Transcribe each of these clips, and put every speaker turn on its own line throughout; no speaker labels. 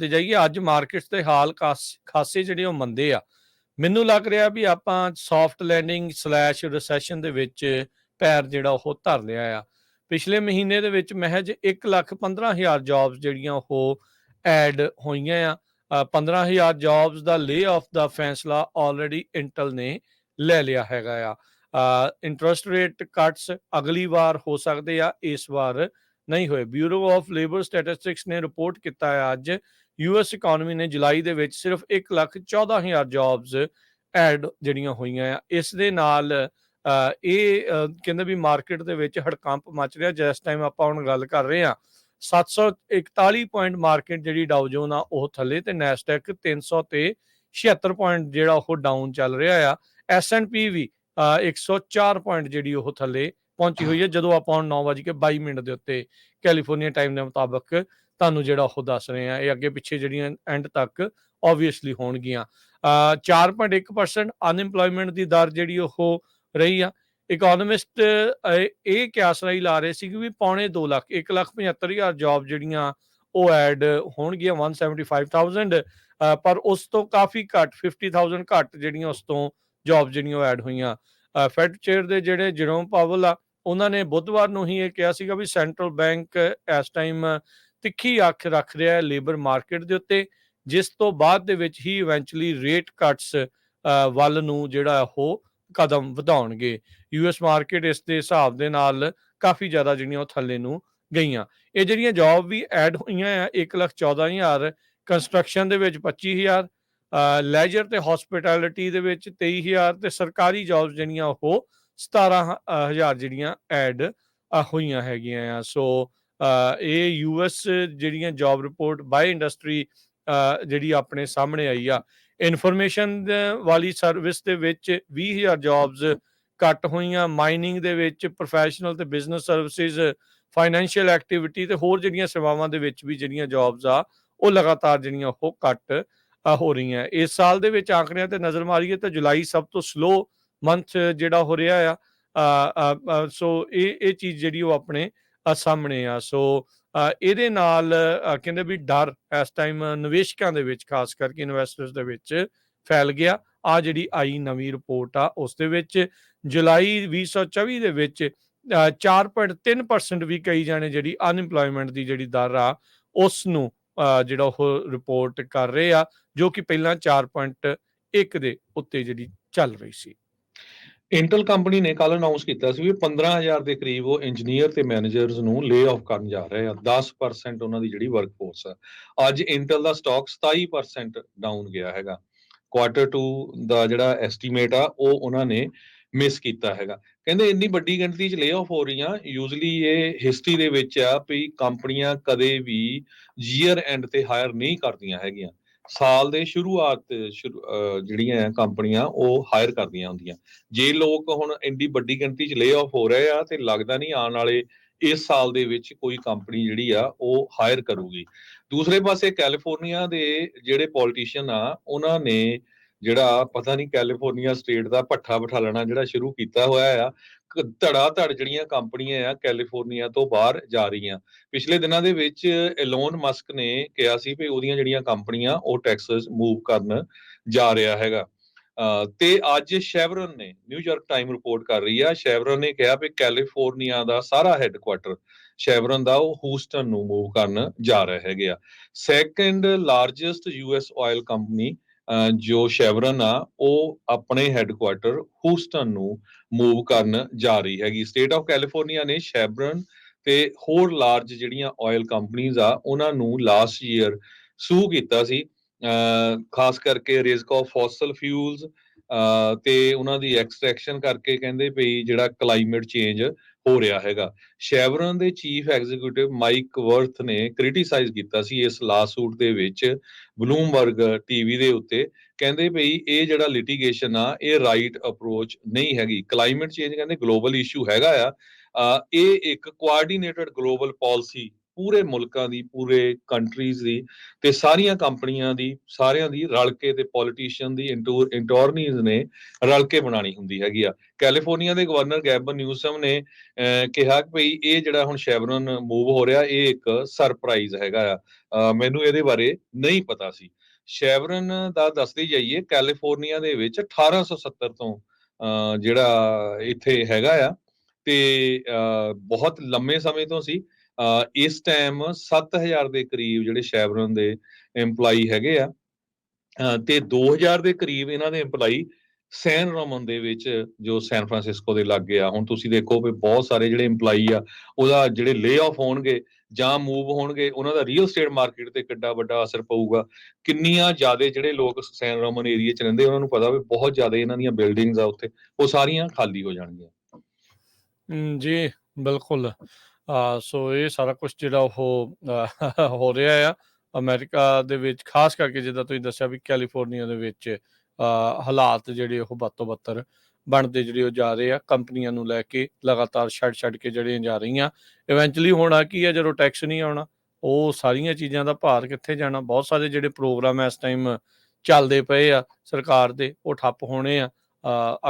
ਤੇ ਜਾਈਏ ਅੱਜ ਮਾਰਕੀਟਸ ਦੇ ਹਾਲ ਖਾਸੇ ਜਿਹੜੇ ਉਹ ਮੰਦੇ ਆ। ਮੈਨੂੰ ਲੱਗ ਰਿਹਾ ਵੀ ਆਪਾਂ ਸੌਫਟ ਲੈਂਡਿੰਗ ਸਲੈਸ਼ ਰਿਸੈਸ਼ਨ ਦੇ ਵਿੱਚ ਪੈਰ ਜਿਹੜਾ ਉਹ ਧਰ ਲਿਆ ਆ। ਪਿਛਲੇ ਮਹੀਨੇ ਦੇ ਵਿੱਚ ਮਹਿਜ 1 ਲੱਖ 15000 ਜੌਬਸ ਜਿਹੜੀਆਂ ਉਹ ਐਡ ਹੋਈਆਂ ਆ। 15000 ਜੌਬਸ ਦਾ ਲੇ ਆਫ ਦਾ ਫੈਸਲਾ ਆਲਰੇਡੀ ਇੰਟਲ ਨੇ ਲੈ ਲਿਆ ਹੈਗਾ ਆ। ਇੰਟਰਸਟ ਰੇਟ ਕੱਟਸ ਅਗਲੀ ਵਾਰ ਹੋ ਸਕਦੇ ਆ, ਇਸ ਵਾਰ ਨਹੀਂ ਹੋਏ। ਬਿਊਰੋ ਆਫ ਲੇਬਰ ਸਟੈਟਿਸਟਿਕਸ ਨੇ ਰਿਪੋਰਟ ਕੀਤਾ ਹੈ ਅੱਜ ਯੂਐਸ ਇਕਨੋਮੀ ਨੇ ਜੁਲਾਈ ਦੇ ਵਿੱਚ ਸਿਰਫ 1 ਲੱਖ 14000 ਜੌਬਸ ਐਡ ਜਿਹੜੀਆਂ ਹੋਈਆਂ ਆ ਇਸ ਦੇ ਨਾਲ ਇਹ ਕਹਿੰਦੇ ਵੀ ਮਾਰਕੀਟ ਦੇ ਵਿੱਚ ਹੜਕੰਪ ਮਚ ਰਿਹਾ ਜਿਸ ਟਾਈਮ ਆਪਾਂ ਹੁਣ ਗੱਲ ਕਰ ਰਹੇ ਆ 741 ਪੁਆਇੰਟ ਮਾਰਕੀਟ ਜਿਹੜੀ ਡਾਊ ਜੋਨ ਆ ਉਹ ਥੱਲੇ ਤੇ ਨੈਸਡੈਕ 300 ਤੇ 76 ਪੁਆਇੰਟ ਜਿਹੜਾ ਉਹ ਡਾਊਨ ਚੱਲ ਰਿਹਾ ਆ ਐਸਐਨਪੀ ਵੀ ਅ, 104 ਪੁਆਇੰਟ ਜਿਹੜੀ ਉਹ ਥੱਲੇ ਪਹੁੰਚੀ ਹੋਈ ਹੈ ਜਦੋਂ ਆਪਾਂ ਹੁਣ 9:22 ਮਿੰਟ ਦੇ ਉੱਤੇ ਕੈਲੀਫੋਰਨੀਆ ਟਾਈਮ ਦੇ ਮੁਤਾਬਕ ਤੁਹਾਨੂੰ ਜਿਹੜਾ ਉਹ ਦੱਸ ਰਹੇ ਆ ਇਹ ਅੱਗੇ ਪਿੱਛੇ ਜਿਹੜੀਆਂ ਐਂਡ ਤੱਕ ਆਬਵੀਅਸਲੀ ਹੋਣਗੀਆਂ। ਅ, 4.1% ਅਨਇੰਪਲੋਇਮੈਂਟ ਦੀ ਦਰ ਜਿਹੜੀ ਉਹ ਰਹੀ ਆ। ਇਕਨੋਮਿਸਟ ਇਹ ਕਿਆਸ ਰਾਈ ਲਾ ਰਹੇ ਸੀ ਕਿ ਵੀ ਪੌਣੇ 2 ਲੱਖ 1 ਲੱਖ 75000 ਜੌਬ ਜਿਹੜੀਆਂ ਉਹ ਐਡ ਹੋਣਗੀਆਂ 175000 ਅ, ਪਰ ਉਸ ਤੋਂ ਕਾਫੀ ਘੱਟ 50000 ਘੱਟ ਜਿਹੜੀਆਂ ਉਸ ਤੋਂ ਜੌਬ ਜਿਹੜੀਆਂ ਉਹ ਐਡ ਹੋਈਆਂ। ਫੈਡ ਚੇਅਰ ਦੇ ਜਿਹੜੇ ਜਰੋਮ ਪਾਵਲ ਆ ਉਹਨਾਂ ਨੇ ਬੁੱਧਵਾਰ ਨੂੰ ਹੀ ਇਹ ਕਿਹਾ ਸੀਗਾ ਵੀ ਸੈਂਟਰਲ ਬੈਂਕ ਇਸ ਟਾਈਮ ਤਿੱਖੀ ਅੱਖ ਰੱਖ ਰਿਹਾ ਹੈ ਲੇਬਰ ਮਾਰਕੀਟ ਦੇ ਉੱਤੇ, ਜਿਸ ਤੋਂ ਬਾਅਦ ਦੇ ਵਿੱਚ ਹੀ ਇਵੈਂਚੁਅਲੀ ਰੇਟ ਕੱਟਸ ਵੱਲ ਨੂੰ ਜਿਹੜਾ ਉਹ ਕਦਮ ਵਧਾਉਣਗੇ। ਯੂਐਸ ਮਾਰਕੀਟ ਇਸ ਦੇ ਹਿਸਾਬ ਦੇ ਨਾਲ ਕਾਫੀ ਜ਼ਿਆਦਾ ਜਿਹੜੀਆਂ ਉਹ ਥੱਲੇ ਨੂੰ ਗਈਆਂ। ਇਹ ਜਿਹੜੀਆਂ ਜੌਬ ਵੀ ਐਡ ਹੋਈਆਂ ਆ 114000 ਕੰਸਟਰਕਸ਼ਨ ਦੇ ਵਿੱਚ 25000 ਲੈਜਰ ਤੇ ਹਸਪਿਟੈਲਿਟੀ ਦੇ ਵਿੱਚ 23000 ਤੇ ਸਰਕਾਰੀ ਜੌਬਸ ਜਿਹੜੀਆਂ ਉਹ 17000 ਜਿਹੜੀਆਂ ਐਡ ਹੋਈਆਂ ਹੈਗੀਆਂ ਆ। ਸੋ ਅ, ਇਹ ਯੂਐਸ ਜਿਹੜੀਆਂ ਜੌਬ ਰਿਪੋਰਟ ਬਾਈ ਇੰਡਸਟਰੀ ਜਿਹੜੀ ਆਪਣੇ ਸਾਹਮਣੇ ਆਈ ਆ ਇਨਫੋਰਮੇਸ਼ਨ ਵਾਲੀ ਸਰਵਿਸ ਦੇ ਵਿੱਚ 20000 ਜੌਬਸ ਘੱਟ ਹੋਈਆਂ। ਮਾਈਨਿੰਗ ਦੇ ਵਿੱਚ ਪ੍ਰੋਫੈਸ਼ਨਲ ਤੇ ਬਿਜ਼ਨਸ ਸਰਵਿਸਿਜ਼ ਫਾਈਨੈਂਸ਼ੀਅਲ ਐਕਟੀਵਿਟੀ ਤੇ ਹੋਰ ਜਿਹੜੀਆਂ ਸੇਵਾਵਾਂ ਦੇ ਵਿੱਚ ਵੀ ਜਿਹੜੀਆਂ ਜੌਬਸ ਆ ਉਹ ਲਗਾਤਾਰ ਜਿਹੜੀਆਂ ਉਹ ਘੱਟ ਹੋ ਰਹੀਆਂ। ਇਸ ਸਾਲ ਦੇ ਵਿੱਚ ਆਂਕੜਿਆਂ ਤੇ ਨਜ਼ਰ ਮਾਰੀਏ ਤਾਂ ਜੁਲਾਈ ਸਭ ਤੋਂ ਸਲੋ ਮੰਥ ਜਿਹੜਾ ਹੋ ਰਿਹਾ ਆ ਸੋ ਇਹ ਇਹ ਚੀਜ਼ ਜਿਹੜੀ ਉਹ ਆਪਣੇ ਸਾਹਮਣੇ ਆ। ਸੋ ਇਹਦੇ ਨਾਲ ਕਹਿੰਦੇ ਵੀ ਡਰ ਇਸ ਟਾਈਮ ਨਿਵੇਸ਼ਕਾਂ ਦੇ ਵਿੱਚ ਖਾਸ ਕਰਕੇ ਇਨਵੈਸਟਰਸ ਦੇ ਵਿੱਚ ਫੈਲ ਗਿਆ। ਆ ਜਿਹੜੀ ਆਈ ਨਵੀਂ ਰਿਪੋਰਟ ਆ ਉਸ ਦੇ ਵਿੱਚ ਜੁਲਾਈ 2024 ਦੇ ਵਿੱਚ ਅ, 4.3% ਵੀ ਕਈ ਜਾਣੇ ਜਿਹੜੀ ਅਨਇੰਪਲੋਇਮੈਂਟ ਦੀ ਜਿਹੜੀ ਦਰ ਆ ਉਸ ਨੂੰ ਜਿਹੜਾ ਉਹ ਰਿਪੋਰਟ ਕਰ ਰਹੇ ਆ ਜੋ ਕਿ ਪਹਿਲਾਂ 4.1 ਦੇ ਉੱਤੇ ਜਿਹੜੀ ਚੱਲ ਰਹੀ ਸੀ।
ਇੰਟਲ ਕੰਪਨੀ ਨੇ ਕੱਲ ਅਨਾਉਂਸ ਕੀਤਾ ਸੀ ਵੀ 15000 ਦੇ ਕਰੀਬ ਉਹ ਇੰਜੀਨੀਅਰ ਤੇ ਮੈਨੇਜਰਸ ਨੂੰ ਲੇ ਆਫ ਕਰਨ ਜਾ ਰਹੇ ਆ। 10% ਉਹਨਾਂ ਦੀ ਜਿਹੜੀ ਵਰਕਫੋਰਸ ਆ। ਅੱਜ ਇੰਟਲ ਦਾ ਸਟਾਕ 27% ਡਾਊਨ ਗਿਆ ਹੈਗਾ। ਕੁਆਟਰ 2 ਦਾ ਜਿਹੜਾ ਐਸਟੀਮੇਟ ਆ, ਉਹ ਉਹਨਾਂ ਨੇ ਮਿਸ ਕੀਤਾ ਹੈਗਾ। ਕਹਿੰਦੇ ਇੰਨੀ ਵੱਡੀ ਗਿਣਤੀ 'ਚ ਲੇ ਆਫ ਹੋ ਰਹੀਆਂ। ਯੂਜ਼ਲੀ ਇਹ ਹਿਸਟਰੀ ਦੇ ਵਿੱਚ ਆ ਵੀ ਕੰਪਨੀਆਂ ਕਦੇ ਵੀ ਜੀਅਰ ਐਂਡ ਤੇ ਹਾਇਰ ਨਹੀਂ ਕਰਦੀਆਂ ਹੈਗੀਆਂ। ਸਾਲ ਦੇ ਸ਼ੁਰੂਆਤ ਸ਼ੁਰੂ- ਜਿਹੜੀਆਂ ਕੰਪਨੀਆਂ ਉਹ ਹਾਇਰ ਕਰਦੀਆਂ ਹੁੰਦੀਆਂ। ਜੇ ਲੋਕ ਹੁਣ ਇੰਡੀ ਵੱਡੀ ਗਿਣਤੀ 'ਚ ਲੇ ਆਫ ਹੋ ਰਹੇ ਆ ਤੇ ਲੱਗਦਾ ਨਹੀਂ ਆਉਣ ਵਾਲੇ ਇਸ ਸਾਲ ਦੇ ਵਿੱਚ ਕੋਈ ਕੰਪਨੀ ਜਿਹੜੀ ਆ ਉਹ ਹਾਇਰ ਕਰੂਗੀ। ਦੂਸਰੇ ਪਾਸੇ ਕੈਲੀਫੋਰਨੀਆ ਦੇ ਜਿਹੜੇ ਪੋਲੀਟੀਸ਼ੀਅਨ ਆ, ਉਹਨਾਂ ਨੇ ਜਿਹੜਾ ਪਤਾ ਨਹੀਂ ਕੈਲੀਫੋਰਨੀਆ ਸਟੇਟ ਦਾ ਪੱਠਾ ਬਿਠਾਲਣਾ ਜਿਹੜਾ ਸ਼ੁਰੂ ਕੀਤਾ ਹੋਇਆ ਆ ਧੜਾ ਧੜ ਜਿਹੜੀਆਂ ਕੰਪਨੀਆਂ ਆ ਕੈਲੀਫੋਰਨੀਆ ਤੋਂ ਬਾਹਰ ਜਾ ਰਹੀਆਂ। ਪਿਛਲੇ ਦਿਨਾਂ ਦੇ ਵਿੱਚ ਐਲੋਨ ਮਸਕ ਨੇ ਕਿਹਾ ਸੀ ਵੀ ਉਹਦੀਆਂ ਜਿਹੜੀਆਂ ਕੰਪਨੀਆਂ, ਉਹ ਟੈਕਸਸ ਮੂਵ ਕਰਨ ਜਾ ਰਿਹਾ ਹੈਗਾ। ਤੇ ਅੱਜ ਸ਼ੈਵਰਨ ਨੇ ਨਿਊਯਾਰਕ ਟਾਈਮ ਰਿਪੋਰਟ ਕਰ ਰਹੀ ਆ ਸ਼ੈਵਰਨ ਨੇ ਕਿਹਾ ਵੀ ਕੈਲੀਫੋਰਨੀਆ ਦਾ ਸਾਰਾ ਹੈੱਡਕੁਆਟਰ ਸ਼ੈਵਰਨ ਦਾ, ਉਹ ਹੂਸਟਨ ਨੂੰ ਮੂਵ ਕਰਨ ਜਾ ਰਹੇ ਹੈਗੇ ਆ। Second largest US oil company ਜੋ ਸ਼ੈਵਰਨ ਆ, ਉਹ ਆਪਣੇ ਹੈੱਡਕੁਆਟਰ ਹੂਸਟਨ ਨੂੰ ਮੂਵ ਕਰਨ ਜਾ ਰਹੀ ਹੈਗੀ। ਸਟੇਟ ਆਫ ਕੈਲੀਫੋਰਨੀਆ ਨੇ ਸ਼ੈਵਰਨ ਤੇ ਹੋਰ ਲਾਰਜ ਜਿਹੜੀਆਂ ਆਇਲ ਕੰਪਨੀਆਂ ਆ, ਉਹਨਾਂ ਨੂੰ ਲਾਸਟ ਈਅਰ ਸੂ ਕੀਤਾ ਸੀ। ਅਹ ਖਾਸ ਕਰਕੇ ਰਿਸਕ ਆਫ ਫੋਸਲ ਫਿਊਲਸ ਤੇ ਉਹਨਾਂ ਦੀ ਐਕਸਟ੍ਰੈਕਸ਼ਨ ਕਰਕੇ ਕਹਿੰਦੇ ਪਈ ਜਿਹੜਾ ਕਲਾਈਮੇਟ ਚੇਂਜ ਹੋ ਰਿਹਾ ਹੈਗਾ। ਸ਼ੈਵਰਨ ਦੇ ਚੀਫ ਐਗਜ਼ੀਕਿਊਟਿਵ ਮਾਈਕ ਵਰਥ ਨੇ ਕ੍ਰਿਟਿਸਾਈਜ਼ ਕੀਤਾ ਸੀ ਇਸ ਲਾਸੂਟ ਦੇ ਵਿੱਚ ਬਲੂਮਬਰਗ ਟੀਵੀ ਦੇ ਉੱਤੇ। ਕਹਿੰਦੇ ਭਈ ਇਹ ਜਿਹੜਾ ਲਿਟੀਗੇਸ਼ਨ ਆ, ਇਹ ਰਾਈਟ ਅਪਰੋਚ ਨਹੀਂ ਹੈਗੀ। ਕਲਾਈਮੇਟ ਚੇਂਜ ਕਹਿੰਦੇ ਗਲੋਬਲ ਇਸ਼ੂ ਹੈਗਾ ਆ। ਇਹ ਇੱਕ ਕੋਆਰਡੀਨੇਟਡ ਗਲੋਬਲ ਪਾਲਿਸੀ ਪੂਰੇ ਮੁਲਕਾਂ ਦੀ ਪੂਰੇ ਕੰਟਰੀਜ਼ ਦੀ ਤੇ ਸਾਰੀਆਂ ਕੰਪਨੀਆਂ ਦੀ ਸਾਰਿਆਂ ਦੀ ਰਲ ਕੇ ਤੇ ਪੋਲੀਟੀਸ਼ੀਅਨ ਦੀ ਇੰਟੋਰਨੀਜ਼ ਨੇ ਰਲ ਕੇ ਬਣਾਣੀ ਹੁੰਦੀ ਹੈਗੀ ਆ। ਕੈਲੀਫੋਰਨੀਆ ਦੇ ਗਵਰਨਰ ਗੈਬਨ ਨਿਊਸਮ ਨੇ ਅਹ, ਕਿਹਾ ਕਿ ਭਈ ਇਹ ਜਿਹੜਾ ਹੁਣ ਸ਼ੈਵਰਨ ਮੂਵ ਹੋ ਰਿਹਾ ਇਹ ਇੱਕ ਸਰਪ੍ਰਾਈਜ਼ ਹੈਗਾ ਆ। ਮੈਨੂੰ ਇਹਦੇ ਬਾਰੇ ਨਹੀਂ ਪਤਾ ਸੀ। ਸ਼ੈਵਰਨ ਦਾ ਦੱਸਦੇ ਜਾਈਏ ਕੈਲੀਫੋਰਨੀਆ ਦੇ ਵਿੱਚ 1870 ਤੋਂ ਅਹ, ਜਿਹੜਾ ਇੱਥੇ ਹੈਗਾ ਆ ਤੇ ਅਹ, ਬਹੁਤ ਲੰਮੇ ਸਮੇਂ ਤੋਂ ਸੀ। ਇਸ ਟਾਈਮ 7000 ਦੇ ਕਰੀਬ ਜਿਹੜੇ ਸ਼ੈਵਰਨ ਦੇ EMPLOYE ਹੈਗੇ ਆ ਅਹ, ਤੇ 2000 ਦੇ ਕਰੀਬ ਇਹਨਾਂ ਦੇ EMPLOYE ਸੈਨ ਰੋਮਨ ਦੇ ਵਿੱਚ ਜੋ ਸੈਨ ਫਰਾਂਸਿਸਕੋ ਦੇ ਲਾਗੇ ਆ। ਹੁਣ ਤੁਸੀਂ ਦੇਖੋ ਵੀ ਬਹੁਤ ਸਾਰੇ ਜਿਹੜੇ EMPLOYE ਆ ਉਹਦਾ ਜਿਹੜੇ ਲੇ ਆਫ ਹੋਣਗੇ ਜਾਂ ਮੂਵ ਹੋਣਗੇ ਉਹਨਾਂ ਦਾ ਰੀਅਲ ਏਸਟੇਟ ਮਾਰਕੀਟ ਤੇ ਕਿੱਡਾ ਵੱਡਾ ਅਸਰ ਪਊਗਾ। ਕਿੰਨੀਆਂ ਜ਼ਿਆਦਾ ਜਿਹੜੇ ਲੋਕ ਸੈਨ ਰੋਮਨ ਏਰੀਆ 'ਚ ਰਹਿੰਦੇ ਉਹਨਾਂ ਨੂੰ ਪਤਾ ਵੀ ਬਹੁਤ ਜ਼ਿਆਦਾ ਇਹਨਾਂ ਦੀਆਂ ਬਿਲਡਿੰਗਸ ਆ ਉੱਥੇ ਉਹ ਸਾਰੀਆਂ ਖਾਲੀ ਹੋ ਜਾਣਗੀਆਂ।
ਜੀ ਬਿਲਕੁਲ। ਸੋ ਇਹ ਸਾਰਾ ਕੁਝ ਜਿਹੜਾ ਉਹ ਹੋ ਰਿਹਾ ਆ। ਅਮਰੀਕਾ ਦੇ ਵਿੱਚ, ਖਾਸ ਕਰਕੇ ਜਿੱਦਾਂ ਤੁਸੀਂ ਦੱਸਿਆ ਵੀ ਕੈਲੀਫੋਰਨੀਆ ਦੇ ਵਿੱਚ ਹਾਲਾਤ ਜਿਹੜੇ ਉਹ ਬੱਤੋ ਬੱਤਰ ਬਣਦੇ ਜਿਹੜੇ ਉਹ ਜਾ ਰਹੇ ਆ। ਕੰਪਨੀਆਂ ਨੂੰ ਲੈ ਕੇ ਲਗਾਤਾਰ ਛੱਡ ਛੱਡ ਕੇ ਜਿਹੜੀਆਂ ਜਾ ਰਹੀਆਂ। ਇਵੈਂਚੁਅਲੀ ਹੋਣਾ ਕੀ ਆ, ਜਦੋਂ ਟੈਕਸ ਨਹੀਂ ਆਉਣਾ, ਉਹ ਸਾਰੀਆਂ ਚੀਜ਼ਾਂ ਦਾ ਭਾਰ ਕਿੱਥੇ ਜਾਣਾ? ਬਹੁਤ ਸਾਰੇ ਜਿਹੜੇ ਪ੍ਰੋਗਰਾਮ ਇਸ ਟਾਈਮ ਚੱਲਦੇ ਪਏ ਆ ਸਰਕਾਰ ਦੇ, ਉਹ ਠੱਪ ਹੋਣੇ ਆ।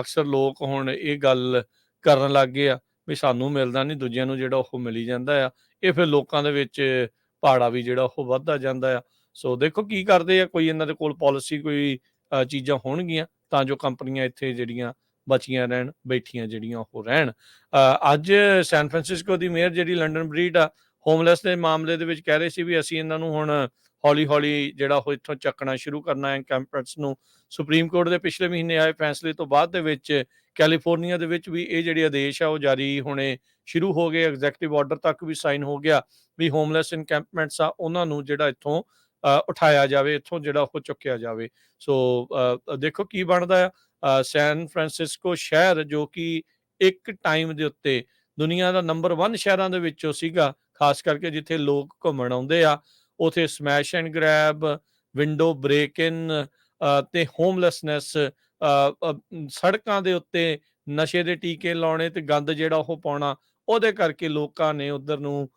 ਅਕਸਰ ਲੋਕ ਹੁਣ ਇਹ ਗੱਲ ਕਰਨ ਲੱਗ ਗਏ ਆ। ਵੀ ਸਾਨੂੰ ਮਿਲਦਾ ਨਹੀਂ ਦੂਜਿਆਂ ਨੂੰ ਜਿਹੜਾ ਉਹ ਮਿਲੀ ਜਾਂਦਾ ਆ, ਇਹ ਫਿਰ ਲੋਕਾਂ ਦੇ ਵਿੱਚ ਭਾੜਾ ਵੀ ਜਿਹੜਾ ਉਹ ਵੱਧਦਾ ਜਾਂਦਾ ਆ। ਸੋ ਦੇਖੋ ਕੀ ਕਰਦੇ ਆ, ਕੋਈ ਇਹਨਾਂ ਦੇ ਕੋਲ ਪਾਲਿਸੀ ਕੋਈ ਚੀਜ਼ਾਂ ਹੋਣਗੀਆਂ, ਤਾਂ ਜੋ ਕੰਪਨੀਆਂ ਇੱਥੇ ਜਿਹੜੀਆਂ ਬਚੀਆਂ ਰਹਿਣ, ਬੈਠੀਆਂ ਜਿਹੜੀਆਂ ਉਹ ਰਹਿਣ। ਅੱਜ ਸੈਨ ਫਰਾਂਸਿਸਕੋ ਦੀ ਮੇਅਰ ਜਿਹੜੀ ਲੰਡਨ ਬਰੀਡ ਆ ਹੋਮਲੈਸ ਦੇ ਮਾਮਲੇ ਦੇ ਵਿੱਚ ਕਹਿ ਰਹੇ ਸੀ ਵੀ ਅਸੀਂ ਇਹਨਾਂ ਨੂੰ ਹੁਣ ਹੌਲੀ ਹੌਲੀ ਜਿਹੜਾ ਉਹ ਇੱਥੋਂ ਚੱਕਣਾ ਸ਼ੁਰੂ ਕਰਨਾ ਹੈ ਕੈਂਪਰਟਸ ਨੂੰ। ਸੁਪਰੀਮ ਕੋਰਟ ਦੇ ਪਿਛਲੇ ਮਹੀਨੇ ਆਏ ਫੈਸਲੇ ਤੋਂ ਬਾਅਦ ਦੇ ਵਿੱਚ ਕੈਲੀਫੋਰਨੀਆ ਦੇ ਵਿੱਚ ਵੀ ਇਹ ਜਿਹੜੇ ਆਦੇਸ਼ ਆ ਉਹ ਜਾਰੀ ਹੋਣੇ ਸ਼ੁਰੂ ਹੋ ਗਏ ਐਗਜ਼ੈਕਟਿਵ ਆਰਡਰ ਤੱਕ ਵੀ ਸਾਈਨ ਹੋ ਗਿਆ ਵੀ ਹੋਮਲੈਸ ਇਨਕੈਂਪਮੈਂਟਸ ਆ ਉਹਨਾਂ ਨੂੰ ਜਿਹੜਾ ਇੱਥੋਂ ਅ, ਉਠਾਇਆ ਜਾਵੇ ਇੱਥੋਂ ਜਿਹੜਾ ਉਹ ਚੁੱਕਿਆ ਜਾਵੇ। ਸੋ ਦੇਖੋ ਕੀ ਬਣਦਾ ਆ। ਸੈਨ ਫਰਾਂਸਿਸਕੋ ਸ਼ਹਿਰ ਜੋ ਕਿ ਇੱਕ ਟਾਈਮ ਦੇ ਉੱਤੇ ਦੁਨੀਆ ਦਾ ਨੰਬਰ 1 ਸ਼ਹਿਰਾਂ ਦੇ ਵਿੱਚੋਂ ਸੀਗਾ ਖਾਸ ਕਰਕੇ ਜਿੱਥੇ ਲੋਕ ਘੁੰਮਣ ਆਉਂਦੇ ਆ। ਉਥੇ smash and grab window break in ਤੇ ਹੋਮਲੈਸਨੈਸ ਸੜਕਾਂ ਦੇ ਉੱਤੇ ਨਸ਼ੇ ਦੇ ਟੀਕੇ ਲਾਉਣੇ ਤੇ ਗੰਦ ਜਿਹੜਾ ਉਹ ਪਾਉਣਾ, ਉਹਦੇ ਕਰਕੇ ਲੋਕਾਂ ਨੇ ਉਧਰ ਨੂੰ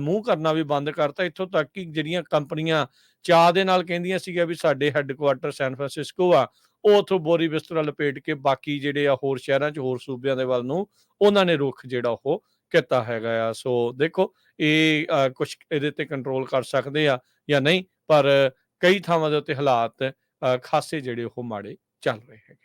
ਮੂੰਹ ਕਰਨਾ ਵੀ ਬੰਦ ਕਰਤਾ। ਇੱਥੋਂ ਤੱਕ ਕਿ ਜਿਹੜੀਆਂ ਕੰਪਨੀਆਂ ਚਾਹ ਦੇ ਨਾਲ ਕਹਿੰਦੀਆਂ ਸੀਗੀਆਂ ਵੀ ਸਾਡੇ ਹੈੱਡਕੁਆਟਰ ਸੈਨ ਫਰਾਂਸਿਸਕੋ ਆ, ਉਹ ਉਥੋਂ ਬੋਰੀ ਬਿਸਤਰਾ ਲਪੇਟ ਕੇ ਬਾਕੀ ਜਿਹੜੇ ਆ ਹੋਰ ਸ਼ਹਿਰਾਂ 'ਚ ਹੋਰ ਸੂਬਿਆਂ ਦੇ ਵੱਲ ਨੂੰ, ਉਹਨਾਂ ਨੇ ਰੁਖ ਜਿਹੜਾ ਉਹ ਕੀਤਾ ਹੈਗਾ ਆ। ਸੋ ਦੇਖੋ, ਇਹ ਕੁਝ ਇਹਦੇ ਤੇ ਕੰਟਰੋਲ ਕਰ ਸਕਦੇ ਆ ਜਾਂ ਨਹੀਂ, ਪਰ ਕਈ ਥਾਵਾਂ ਦੇ ਉੱਤੇ ਹਾਲਾਤ ਖਾਸੇ ਜਿਹੜੇ ਉਹ ਮਾੜੇ ਚੱਲ ਰਹੇ ਹੈਗੇ।